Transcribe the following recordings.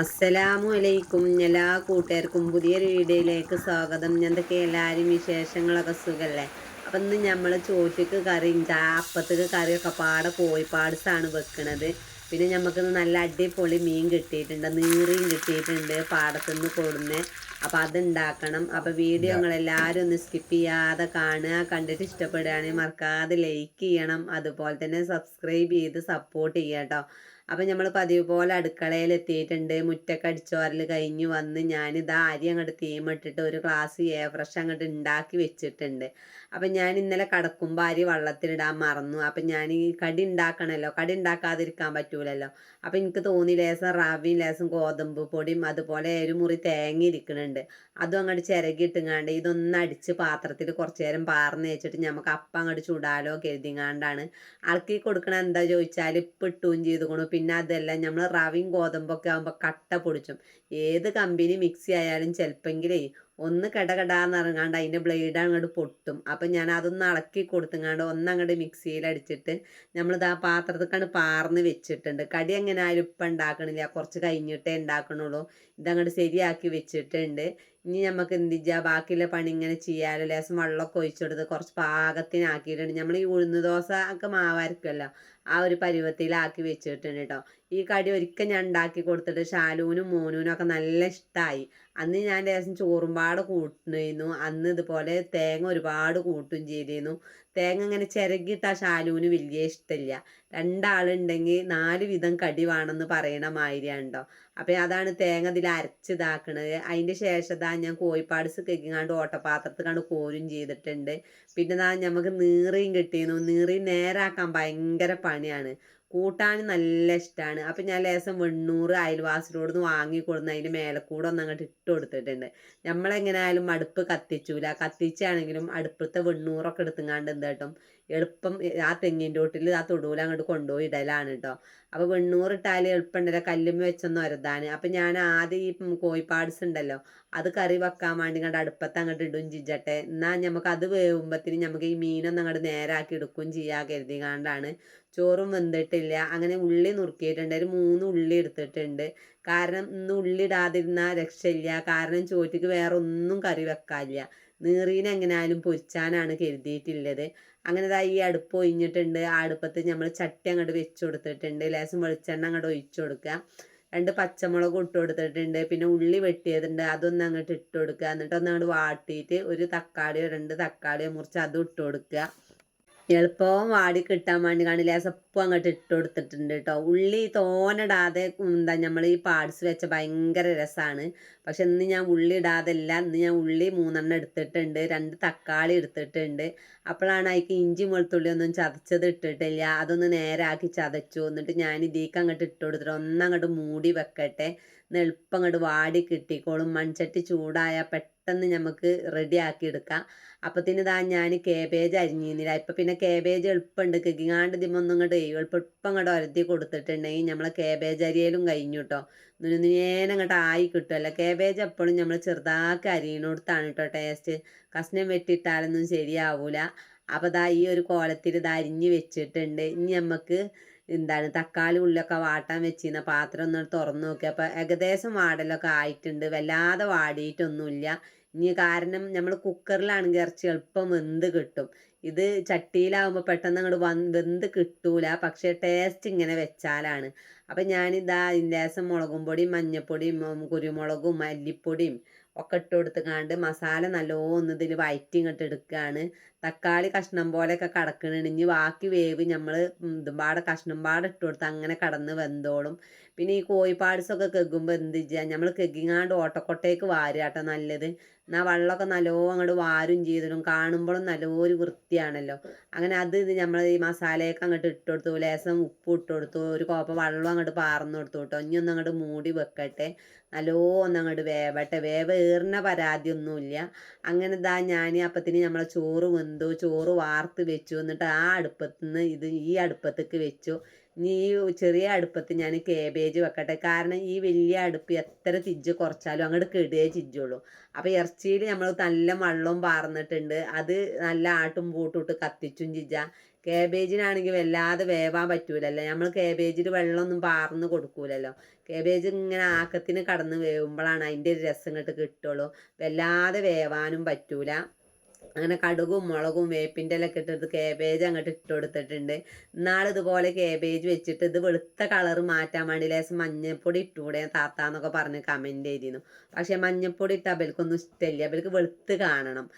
അസ്സലാമു അലൈക്കും എല്ലാ കൂട്ടുകാർക്കും പുതിയൊരു വീഡിയോയിലേക്ക് സ്വാഗതം. എന്തൊക്കെ എല്ലാവരും വിശേഷങ്ങളൊക്കെ സുഖമല്ലേ അപ്പം ഇന്ന് നമ്മൾ ചോറ്റക്ക് കറി അപ്പത്തേക്ക് കറിയൊക്കെ പാടെ കോഴിപ്പാട്സാണ് വെക്കണത്. പിന്നെ നമുക്ക് നല്ല അടിപൊളി മീൻ കിട്ടിയിട്ടുണ്ട് നീറിയും കിട്ടിയിട്ടുണ്ട് പാടത്തുനിന്ന് കൊടുന്ന്. അപ്പോൾ അതുണ്ടാക്കണം. അപ്പോൾ വീഡിയോ നിങ്ങളെല്ലാവരും ഒന്ന് സ്കിപ്പ് ചെയ്യാതെ കാണുക. കണ്ടിട്ട് ഇഷ്ടപ്പെടുകയാണെങ്കിൽ മറക്കാതെ ലൈക്ക് ചെയ്യണം. അതുപോലെ തന്നെ സബ്സ്ക്രൈബ് ചെയ്ത് സപ്പോർട്ട് ചെയ്യാം കേട്ടോ അപ്പം നമ്മൾ പതിവ് പോലെ അടുക്കളയിൽ എത്തിയിട്ടുണ്ട്. മുറ്റൊക്കെ അടിച്ചോരൽ കഴിഞ്ഞ് വന്ന് ഞാൻ ഇതാ അരി അങ്ങോട്ട് തീമിട്ടിട്ട് ഒരു ഗ്ലാസ് എയർ ഫ്രഷ് അങ്ങോട്ട് ഉണ്ടാക്കി വെച്ചിട്ടുണ്ട്. അപ്പം ഞാൻ ഇന്നലെ കടക്കുമ്പോൾ അരി വള്ളത്തിലിടാൻ മറന്നു. അപ്പം ഞാൻ ഈ കടി ഉണ്ടാക്കണമല്ലോ കടി ഉണ്ടാക്കാതിരിക്കാൻ പറ്റൂലല്ലോ. അപ്പം എനിക്ക് തോന്നി ലേസം റവയും ലേസം ഗോതമ്പ് പൊടിയും അതുപോലെ ഒരു മുറി തേങ്ങ ഇരിക്കുന്നുണ്ട് അതും അങ്ങോട്ട് ചിരകിട്ടുങ്ങാണ്ട് ഇതൊന്ന് അടിച്ച് പാത്രത്തിൽ കുറച്ച് നേരം പാർന്ന് വെച്ചിട്ട് നമുക്ക് അപ്പം അങ്ങോട്ട് ചുടാലോ കരുതിങ്ങാണ്ടാണ്. ആൾക്ക് കൊടുക്കണ എന്താ ചോദിച്ചാൽ ഇപ്പം ഇട്ടുകയും ചെയ്തുകൊണ്ടു പിന്നെ അതല്ല നമ്മൾ റവയും ഗോതമ്പൊക്കെ ആകുമ്പോൾ കട്ട പൊടിച്ചും. ഏത് കമ്പനി മിക്സി ആയാലും ചിലപ്പെങ്കിലേ ഒന്ന് കടകടാന്ന് ഇറങ്ങാണ്ട് അതിന്റെ ബ്ലേഡ് അങ്ങോട്ട് പൊട്ടും. അപ്പം ഞാൻ അതൊന്ന് ഇളക്കി കൊടുത്തുങ്ങാണ്ട് ഒന്നങ്ങോട്ട് മിക്സിയിൽ അടിച്ചിട്ട് നമ്മളിത് ആ പാത്രത്തിക്കാണ് പാർന്ന് വെച്ചിട്ടുണ്ട്. കടി എങ്ങനെ ആരും ഇപ്പം ഉണ്ടാക്കണില്ല കുറച്ച് കഴിഞ്ഞിട്ടേ ഉണ്ടാക്കണുള്ളൂ ഇതങ്ങോട്ട് ശരിയാക്കി വെച്ചിട്ടുണ്ട്. ഇനി നമുക്ക് എന്ത് ചെയ്യാം ബാക്കിയുള്ള പണി ഇങ്ങനെ ചെയ്യാലോ? ലേശം വെള്ളമൊക്കെ ഒഴിച്ചെടുത്ത് കുറച്ച് പാകത്തിനാക്കിയിട്ടുണ്ട്. നമ്മൾ ഈ ഉഴുന്ന് ദോശ ഒക്കെ മാവായിരിക്കുമല്ലോ ആ ഒരു പരുവത്തിലാക്കി വെച്ചിട്ടുണ്ട് കേട്ടോ ഈ കടി ഒരിക്കൽ ഞാൻ ഉണ്ടാക്കി കൊടുത്തിട്ട് ഷാലൂനും മോനൂനും ഒക്കെ നല്ല ഇഷ്ടമായി അന്ന് ഞാൻ ലേശം ചോറുംപാട് കൂട്ടുന്നു അന്ന് ഇതുപോലെ തേങ്ങ ഒരുപാട് കൂട്ടും ചെയ്തിരുന്നു തേങ്ങ ഇങ്ങനെ ചിരകിട്ട ആ ഷാലൂന് വലിയ ഇഷ്ടമില്ല. രണ്ടാളുണ്ടെങ്കിൽ നാല് വിധം കടി വേണമെന്ന് പറയണ മാതിരിയാണ്ടോ അപ്പം അതാണ് തേങ്ങ ഇതിൽ അരച്ചിതാക്കണത്. അതിന്റെ ശേഷം ഞാൻ കോഴിപ്പാട് കെക്കിങ്ങാണ്ട് ഓട്ടപാത്രത്തിൽ കണ്ട് കോരും ചെയ്തിട്ടുണ്ട്. പിന്നെ ഇതാ നമുക്ക് നീറിയും കിട്ടിയിരുന്നു നീറി നേരാക്കാൻ ഭയങ്കര പണിയാണ്. കൂട്ടാൻ നല്ല ഇഷ്ടമാണ് അപ്പം ഞാൻ ലേശം വെണ്ണൂറ് അയൽവാസിനോട് നിന്ന് വാങ്ങി കൊടുന്ന് അതിന്റെ മേലെ കൂടെ ഒന്ന് അങ്ങോട്ട് ഇട്ട് കൊടുത്തിട്ടുണ്ട്. നമ്മളെങ്ങനെയായാലും അടുപ്പ് കത്തിച്ചൂല. കത്തിച്ചാണെങ്കിലും അടുപ്പത്തെ വെണ്ണൂറൊക്കെ എടുത്തുങ്ങാണ്ട് എന്താ കേട്ടോ എളുപ്പം ആ തെങ്ങിന്റെ തൊട്ടിൽ ആ തൊടുവിൽ അങ്ങോട്ട് കൊണ്ടുപോയി ഇടലാണ് കേട്ടോ അപ്പോൾ വെണ്ണൂറ് ഇട്ടാൽ എളുപ്പമുണ്ടല്ലോ കല്ലുമ്മ വെച്ചൊന്നും വരതാണ് അപ്പം ഞാൻ ആദ്യം ഈ കോഴിപ്പാട്സ് ഉണ്ടല്ലോ അത് കറി വെക്കാൻ വേണ്ടി കണ്ട് അടുപ്പത്ത് അങ്ങോട്ട് ഇടും ചിജട്ടെ എന്നാൽ നമുക്ക് അത് വേവുമ്പത്തിന് നമുക്ക് ഈ മീനൊന്നും അങ്ങോട്ട് നേരാക്കി എടുക്കുകയും ചെയ്യാൻ കരുതി കണ്ടാണ് ചോറും വെന്തിട്ടില്ല. അങ്ങനെ ഉള്ളി നുറുക്കിയിട്ടുണ്ട്. ഒരു മൂന്ന് ഉള്ളി എടുത്തിട്ടുണ്ട്. കാരണം ഇന്ന് ഉള്ളി ഇടാതിരുന്ന രക്ഷയില്ല. കാരണം ചോറ്റിക്ക് വേറെ ഒന്നും കറി വെക്കാനില്ല. നീറീനെ എങ്ങനെയാലും പൊരിച്ചാനാണ് കരുതിയിട്ടുള്ളത്. അങ്ങനെ ഈ അടുപ്പ് ഒഴിഞ്ഞിട്ടുണ്ട്. ആ അടുപ്പത്ത് നമ്മൾ ചട്ടി അങ്ങോട്ട് വെച്ച് കൊടുത്തിട്ടുണ്ട്. ലേശം വെളിച്ചെണ്ണ അങ്ങോട്ട് ഒഴിച്ചു കൊടുക്കുക രണ്ട് പച്ചമുളക് ഇട്ട് കൊടുത്തിട്ടുണ്ട്. പിന്നെ ഉള്ളി വെട്ടിയതുണ്ട്. അതൊന്ന് അങ്ങോട്ട് ഇട്ട് കൊടുക്കുക എന്നിട്ടൊന്ന് അങ്ങോട്ട് വാട്ടിയിട്ട് ഒരു തക്കാളിയോ രണ്ട് തക്കാളിയോ മുറിച്ച് അതും ഇട്ട് കൊടുക്കുക എളുപ്പവും വാടി കിട്ടാൻ വേണ്ടി കാണില്ല? സപ്പം അങ്ങോട്ട് ഇട്ട് കൊടുത്തിട്ടുണ്ട് കേട്ടോ ഉള്ളി തോനിടാതെ എന്താ നമ്മൾ ഈ പാഡ്സ് വെച്ച ഭയങ്കര രസമാണ് പക്ഷെ ഇന്ന് ഞാൻ ഉള്ളി ഇടാതല്ല ഇന്ന് ഞാൻ ഉള്ളി മൂന്നെണ്ണം എടുത്തിട്ടുണ്ട് രണ്ട് തക്കാളി എടുത്തിട്ടുണ്ട്. അപ്പോഴാണ് അതിക്ക് ഇഞ്ചി വെളുത്തുള്ളി ഒന്നും ചതച്ചത് ഇട്ടിട്ടില്ല. അതൊന്ന് നേരാക്കി ചതച്ചു. എന്നിട്ട് ഞാൻ ഇതിക്ക് അങ്ങോട്ട് ഇട്ട് കൊടുത്തിട്ട് ഒന്നങ്ങോട്ട് മൂടി വെക്കട്ടെ. എളുപ്പം അങ്ങോട്ട് വാടി കിട്ടിക്കോളും. മൺചട്ടി ചൂടായാൽ പെട്ടെന്ന് നമുക്ക് റെഡി ആക്കി എടുക്കാം അപ്പത്തിന് ഇതാ ഞാൻ കേബേജ് അരിഞ്ഞിരുന്നില്ല. ഇപ്പൊ പിന്നെ കേബേജ് എളുപ്പമുണ്ട് കിങ്ങിങ്ങാണ്ട് ഇതിമൊന്നും ഇങ്ങോട്ട് എളുപ്പം ഇപ്പം അങ്ങോട്ട് ഒരത്തി കൊടുത്തിട്ടുണ്ടെങ്കിൽ നമ്മളെ കേബേജ് അരിയലും കഴിഞ്ഞു കേട്ടോ നുനുനേനെ അങ്ങോട്ട് ആയി കിട്ടുമല്ലോ കേബേജ് എപ്പോഴും നമ്മൾ ചെറുതാക്കി അരിയണോടത്താണ് കേട്ടോ ടേസ്റ്റ് കഷ്ണം വെട്ടിയിട്ടാലൊന്നും ശരിയാവൂല. അപ്പോൾ ദാ ഈ ഒരു കോലത്തിൽ ഇത് അരിഞ്ഞ് വെച്ചിട്ടുണ്ട്. ഇനി നമുക്ക് എന്താണ് തക്കാളി ഉള്ളിലൊക്കെ വാട്ടാൻ വെച്ചിരുന്ന പാത്രം ഒന്ന് തുറന്നു നോക്കി അപ്പോൾ ഏകദേശം വാടലൊക്കെ ആയിട്ടുണ്ട്. വല്ലാതെ വാടിയിട്ടൊന്നുമില്ല. ഇനി കാരണം നമ്മൾ കുക്കറിലാണെങ്കിൽ ഇറച്ചി എളുപ്പം വെന്ത് കിട്ടും. ഇത് ചട്ടിയിലാവുമ്പോൾ പെട്ടെന്ന് അങ്ങോട്ട് വന്ന് വെന്ത് കിട്ടൂല. പക്ഷേ ടേസ്റ്റ് ഇങ്ങനെ വെച്ചാലാണ്. അപ്പം ഞാനിതാ ലേശം മുളകും പൊടിയും മഞ്ഞപ്പൊടിയും കുരുമുളകും മല്ലിപ്പൊടിയും ഒക്കെ ഇട്ട് കൊടുത്തുകാണ്ട് മസാല നല്ലോണം ഇതിൽ വയറ്റി ഇങ്ങോട്ട് എടുക്കുകയാണ് തക്കാളി കഷ്ണം പോലെയൊക്കെ കടക്കണിഞ്ഞ് ബാക്കി വേവ് നമ്മൾ ഇതും പാടെ കഷ്ണം പാടെ ഇട്ട് കൊടുത്ത് അങ്ങനെ കടന്ന് വെന്തോളും. പിന്നെ ഈ കോഴിപ്പാട്സൊക്കെ കെഗുമ്പോൾ എന്ത് ചെയ്യാം? നമ്മൾ കെഗിങ്ങാണ്ട് ഓട്ടക്കൊട്ടയ്ക്ക് വാരുക കേട്ടോ നല്ലത്. എന്നാൽ വെള്ളമൊക്കെ നല്ലോണം അങ്ങോട്ട് വാരും ചെയ്തിടും. കാണുമ്പോഴും നല്ലൊരു വൃത്തിയാണല്ലോ. അങ്ങനെ അത് ഇത് നമ്മൾ ഈ മസാലയൊക്കെ അങ്ങോട്ട് ഇട്ട് കൊടുത്തു ലേശം ഉപ്പ് ഇട്ട് കൊടുത്തു ഒരു കോപ്പ വെള്ളം അങ്ങോട്ട് പാർന്നു കൊടുത്തു കേട്ടോ ഇനി ഒന്ന് അങ്ങോട്ട് മൂടി വെക്കട്ടെ. നല്ലോണം അങ്ങോട്ട് വേവട്ടെ. വേവ ഏറിന പരാതിയൊന്നുമില്ല അങ്ങനെ ഇതാ ഞാൻ അപ്പത്തിന് നമ്മളെ ചോറ് വെന്തു. ചോറ് വാർത്ത് വെച്ചു. എന്നിട്ട് ആ അടുപ്പത്ത് നിന്ന് ഇത് ഈ അടുപ്പത്തേക്ക് വെച്ചു. ഇനി ഈ ചെറിയ അടുപ്പത്ത് ഞാൻ കേബേജ് വെക്കട്ടെ. കാരണം ഈ വലിയ അടുപ്പ് എത്ര തിജ്ജ് കുറച്ചാലും അങ്ങോട്ട് കെടുകയെ ചിജ്ജുള്ളൂ. അപ്പോൾ ഇറച്ചിയിൽ നമ്മൾ നല്ല വെള്ളവും പാർന്നിട്ടുണ്ട്. അത് നല്ല ആട്ടും പൂട്ടും ഇട്ട് കത്തിച്ചും ചിജ്ജ. കേബേജിനാണെങ്കിൽ വല്ലാതെ വേവാൻ പറ്റൂലല്ലോ. നമ്മൾ കേബേജിൽ വെള്ളമൊന്നും പാർന്ന് കൊടുക്കൂലല്ലോ. കേബേജ് ഇങ്ങനെ ആക്കത്തിന് കടന്ന് വേവുമ്പോഴാണ് അതിന്റെ ഒരു രസം ഇങ്ങോട്ട് കിട്ടുള്ളൂ. വല്ലാതെ വേവാനും പറ്റൂല. അങ്ങനെ കടുകും മുളകും വേപ്പിന്റെ ഇലയൊക്കെ ഇട്ടിട്ട് കേബേജ് അങ്ങോട്ട് ഇട്ട് കൊടുത്തിട്ടുണ്ട്. ഇതുപോലെ കേബേജ് വെച്ചിട്ട് ഇത് വെളുത്ത കളർ മാറ്റാൻ വേണ്ടി ലേശം മഞ്ഞൾപ്പൊടി ഇട്ടുകൂടെ താത്ത എന്നൊക്കെ പറഞ്ഞ് കമന്റ് ചെയ്തിരുന്നു. പക്ഷേ മഞ്ഞൾപ്പൊടി ഇട്ട് അവൽക്കൊന്നും ഇഷ്ടമില്ല. അവൽക്ക് വെളുത്ത് കാണണം.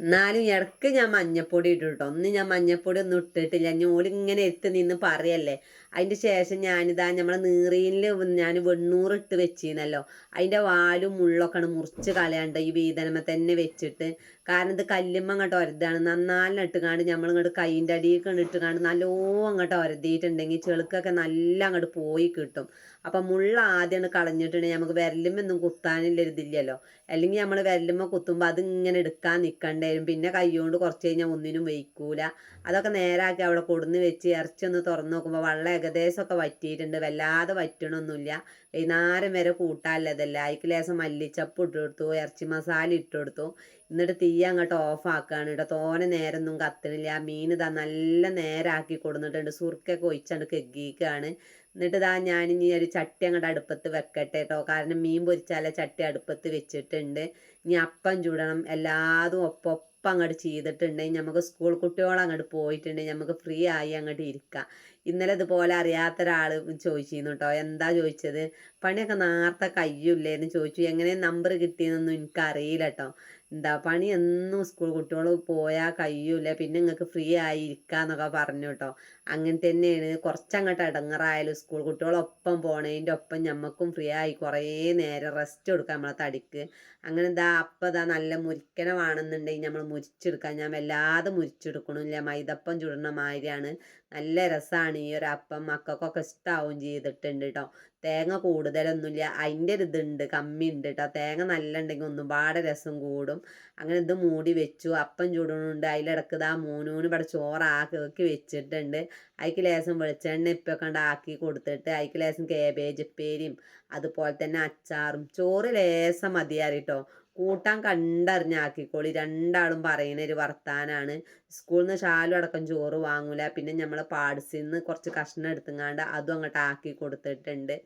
എന്നാലും ഇടയ്ക്ക് ഞാൻ മഞ്ഞപ്പൊടി ഇട്ടു ഒന്ന് ഞാൻ മഞ്ഞപ്പൊടി ഒന്നും ഇട്ടിട്ടില്ല. ഞോൽ ഇങ്ങനെ എത്തി നിന്ന് പറയല്ലേ. അതിന്റെ ശേഷം ഞാനിതാ നമ്മളെ നീറിയിൽ ഞാൻ വെണ്ണൂറ് ഇട്ട് വെച്ചിരുന്നല്ലോ. അതിന്റെ വാലും മുള്ളൊക്കെയാണ് മുറിച്ച് കളയാണ്ട് ഈ വീതനമ തന്നെ വെച്ചിട്ട് കാരണം ഇത് കല്ലുമ്മ അങ്ങോട്ട് ഒരതാണ്. നന്നാലും ഇട്ടുകാണ്ട് നമ്മൾ ഇങ്ങോട്ട് കൈയിന്റെ അടിയൊക്കെ ഇട്ടുകാണ്ട് നല്ലോ അങ്ങോട്ട് ഒരതിയിട്ടുണ്ടെങ്കിൽ ചെളുക്കൊക്കെ നല്ല അങ്ങോട്ട് പോയി കിട്ടും. അപ്പം മുള്ള ആദ്യമാണ് കളഞ്ഞിട്ടുണ്ടെങ്കിൽ നമുക്ക് വിരലുമൊന്നും കുത്താനുള്ള ഒരിതില്ലല്ലോ അല്ലെങ്കിൽ നമ്മൾ വിരലുമ്മ കുത്തുമ്പോൾ അതിങ്ങനെ എടുക്കാൻ നിൽക്കണ്ടേ വരും പിന്നെ കൈകൊണ്ട് കുറച്ച് കഴിഞ്ഞാൽ ഒന്നിനും വയ്ക്കൂല. അതൊക്കെ നേരാക്കി അവിടെ കൊടുന്ന് വെച്ച് ഇറച്ചി ഒന്ന് തുറന്ന് നോക്കുമ്പോൾ വെള്ളം ഏകദേശമൊക്കെ വറ്റിയിട്ടുണ്ട്. വല്ലാതെ വറ്റണമൊന്നുമില്ല വൈകുന്നേരം വരെ കൂട്ടാനുള്ളതല്ല. അതിക്ക് ലേശം മല്ലിച്ചപ്പ് ഇട്ട് കൊടുത്തു ഇറച്ചി മസാല ഇട്ട് കൊടുത്തു. എന്നിട്ട് തീ അങ്ങോട്ട് ഓഫ് ആക്കുകയാണ് കേട്ടോ തോനെ നേരൊന്നും കത്തണില്ല. മീൻ ഇതാ നല്ല നേരാക്കി കൊടുന്നിട്ടുണ്ട്. സുർക്കൊക്കെ ഒഴിച്ചാണ്ട് കെഗ്ഗിക്കുകയാണ് എന്നിട്ട് ഇതാ ഇനി ഒരു ചട്ടി അങ്ങോട്ട് അടുപ്പത്ത് വെക്കട്ടെ കേട്ടോ കാരണം മീൻ പൊരിച്ചാലേ ചട്ടി അടുപ്പത്ത് വെച്ചിട്ടുണ്ട്. ഇനി അപ്പം ചൂടണം. എല്ലാതും ഒപ്പം ഒപ്പം അങ്ങോട്ട് ചെയ്തിട്ടുണ്ടെങ്കിൽ നമുക്ക് സ്കൂൾ കുട്ടികളെ അങ്ങോട്ട് പോയിട്ടുണ്ടെങ്കിൽ നമുക്ക് ഫ്രീ ആയി അങ്ങോട്ട് ഇരിക്കാം. ഇന്നലെ ഇതുപോലെ അറിയാത്ത ഒരാൾ ചോദിച്ചിരുന്നു കേട്ടോ എന്താ ചോദിച്ചത്? പണിയൊക്കെ നേരത്തെ കയ്യില്ലേന്ന് ചോദിച്ചു. എങ്ങനെ നമ്പർ കിട്ടിയെന്നൊന്നും എനിക്കറിയില്ല കേട്ടോ എന്താ പണി എന്നും സ്കൂൾ കുട്ടികൾ പോയാൽ കഴിയൂല പിന്നെ നിങ്ങൾക്ക് ഫ്രീ ആയി ഇരിക്കാന്നൊക്കെ പറഞ്ഞു കേട്ടോ അങ്ങനെ തന്നെയാണ്. കുറച്ചങ്ങോട്ട് ഇടങ്ങറായാലും സ്കൂൾ കുട്ടികളൊപ്പം പോണതിന്റെ ഒപ്പം ഞമ്മക്കും ഫ്രീ ആയി കുറേ നേരം റെസ്റ്റ് കൊടുക്കാം നമ്മളെ തടിക്ക്. അങ്ങനെ എന്താ അപ്പം ഇതാ നല്ല മുരിക്കണമാണെന്നുണ്ടെങ്കിൽ നമ്മൾ മുരിച്ചെടുക്കാം. ഞാൻ വല്ലാതെ മുരിച്ചെടുക്കണില്ല. മൈദപ്പം ചുടുന്ന മാതിരിയാണ്. നല്ല രസമാണ് ഈ ഒരു അപ്പം മക്കൾക്കൊക്കെ ഇഷ്ടമാവും ചെയ്തിട്ടുണ്ട് കേട്ടോ തേങ്ങ കൂടുതലൊന്നുമില്ല. അതിന്റെ ഒരു ഇതുണ്ട് കമ്മി ഉണ്ട് കേട്ടോ. തേങ്ങ നല്ല ഉണ്ടെങ്കിൽ ഒന്നും രസം കൂടും. അങ്ങനെ ഇത് മൂടി വെച്ചു. അപ്പം ചൂടുന്നുണ്ട്. അതിലിടക്ക് ഇതാ മൂന്നൂന് ഇവിടെ ചോറാക്കി വെച്ചിട്ടുണ്ട്. അതിക്ക് ലേശം വെളിച്ചെണ്ണ ഇപ്പം കണ്ട് ആക്കി കൊടുത്തിട്ട് അതിക്ക് ലേശം കേബേജ് ഉപ്പേരിയും അതുപോലെ തന്നെ അച്ചാറും. ചോറ് ലേശം മതിയാറിട്ടോ കൂട്ടാൻ കണ്ടറിഞ്ഞാക്കിക്കോളി. രണ്ടാളും പറയുന്ന ഒരു വർത്താനാണ്. സ്കൂളിൽ നിന്ന് ഷാലും അടക്കം ചോറ് വാങ്ങൂല. പിന്നെ നമ്മളെ പാഡ്സിൽ നിന്ന് കുറച്ച് കഷ്ണം എടുത്തുങ്ങാണ്ട് അതും അങ്ങോട്ട് ആക്കി കൊടുത്തിട്ടുണ്ട്.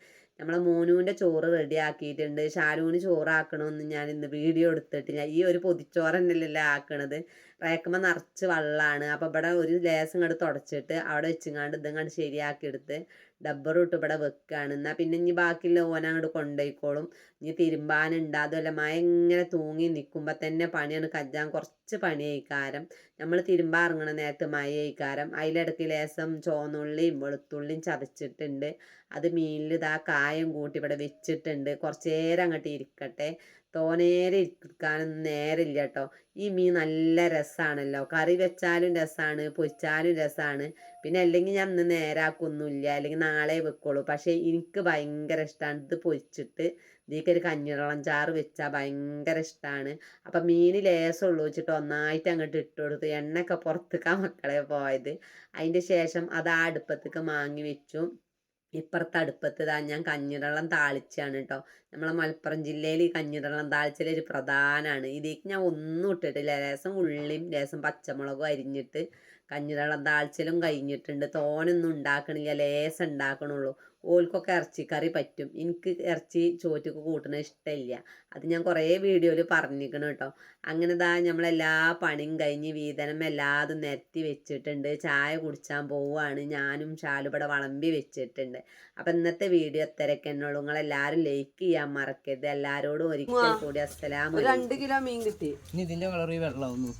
നമ്മളെ മോനുവിന്റെ ചോറ് റെഡി ആക്കിയിട്ടുണ്ട്. ചോറ് ചോറാക്കണമെന്ന് ഞാൻ ഇന്ന് വീഡിയോ എടുത്തിട്ടില്ല ഈ ഒരു പൊതിച്ചോറ് തന്നെയല്ലേ ആക്കണത്. റേക്കുമ്പോൾ നിറച്ച് വെള്ളമാണ് അപ്പോൾ ഇവിടെ ഒരു ലേസം ഇങ്ങോട്ട് തുടച്ചിട്ട് അവിടെ വെച്ചിങ്ങാണ്ട് ഇതങ്ങോട്ട് ശരിയാക്കി എടുത്ത് ഡബ്ബർ ഇട്ട് ഇവിടെ വെക്കുകയാണ് എന്നാൽ പിന്നെ ഇനി ബാക്കിയുള്ള ഓന അങ്ങോട്ട് കൊണ്ടുപോയിക്കോളും ഇനി തിരുമ്പാനുണ്ട്. അതുമല്ല മഴ ഇങ്ങനെ തൂങ്ങി നിൽക്കുമ്പോൾ തന്നെ പണിയാണ്. കജ്ജാൻ കുറച്ച് പണിയായിക്കാരം. നമ്മൾ തിരുമ്പാൻ ഇറങ്ങണ നേരത്ത് മഴയായിക്കാരം. അതിലിടയ്ക്ക് ലേസം ചുവന്നുള്ളിയും വെളുത്തുള്ളിയും ചതച്ചിട്ടുണ്ട്. അത് മീനിൽ ഇതാ കായം കൂട്ടി ഇവിടെ വെച്ചിട്ടുണ്ട്. കുറച്ച് നേരം അങ്ങോട്ട് ഇരിക്കട്ടെ. തോനേരെ ഇരിക്കാനൊന്നും നേരമില്ല കേട്ടോ ഈ മീൻ നല്ല രസമാണല്ലോ കറി വെച്ചാലും രസമാണ് പൊരിച്ചാലും രസമാണ് പിന്നെ അല്ലെങ്കിൽ ഞാൻ ഇന്ന് നേരാക്കൊന്നുമില്ല അല്ലെങ്കിൽ നാളെ വെക്കുള്ളൂ. പക്ഷേ എനിക്ക് ഭയങ്കര ഇഷ്ടമാണ് ഇത് പൊരിച്ചിട്ട്. ഇതിക്കൊരു കഞ്ഞിവെള്ളം ചാറ് വെച്ചാൽ ഭയങ്കര ഇഷ്ടമാണ് അപ്പം മീൻ ലേസമുള്ളൂ വെച്ചിട്ട് ഒന്നായിട്ട് അങ്ങോട്ട് ഇട്ട് കൊടുത്തു എണ്ണയൊക്കെ പുറത്തേക്കാണ് മക്കളെ പോയത്. അതിന്റെ ശേഷം അത് ആ അടുപ്പത്തേക്ക് മാങ്ങി വെച്ചു. ഇപ്പുറത്ത് അടുപ്പത്ത് ഇതാ ഞാൻ കഞ്ഞിവെള്ളം താളിച്ചാണ് കേട്ടോ നമ്മളെ മലപ്പുറം ജില്ലയിൽ ഈ കഞ്ഞിവെള്ളം താളിച്ചൽ ഒരു പ്രധാനമാണ് ഇതിലേക്ക് ഞാൻ ഒന്നും ഇട്ടിട്ടില്ല. ലേസം ഉള്ളിയും ലേസം പച്ചമുളകും അരിഞ്ഞിട്ട് കഞ്ഞിവെള്ളം താളിച്ചലും കഴിഞ്ഞിട്ടുണ്ട്. തോനൊന്നും ഉണ്ടാക്കണില്ല. ലേസം ഉണ്ടാക്കണുള്ളൂ. ഓൽക്കൊക്കെ ഇറച്ചിക്കറി പറ്റും. എനിക്ക് ഇറച്ചി ചോറ്റക്ക് കൂട്ടുന്നത് ഇഷ്ടമില്ല അത് ഞാൻ കുറേ വീഡിയോയിൽ പറഞ്ഞിരിക്കണം കേട്ടോ അങ്ങനെ ദാ നമ്മളെല്ലാ പണിയും കഴിഞ്ഞ് വീതനം എല്ലാതും നിരത്തി വെച്ചിട്ടുണ്ട്. ചായ കുടിച്ചാൻ പോവുകയാണ് ഞാനും ഷാലുപട വളമ്പി വെച്ചിട്ടുണ്ട്. അപ്പം ഇന്നത്തെ വീഡിയോ എത്രയൊക്കെ എന്നുള്ളൂ നിങ്ങളെല്ലാവരും ലൈക്ക് ചെയ്യാൻ മറക്കരുത്. എല്ലാവരോടും ഒരിക്കൽ കൂടി അസ്സലാമു രണ്ട് കിലോ മീൻ കിട്ടി. ഇനി ഇതിന്റെ കളർ ഈ വെള്ളമാവുന്നു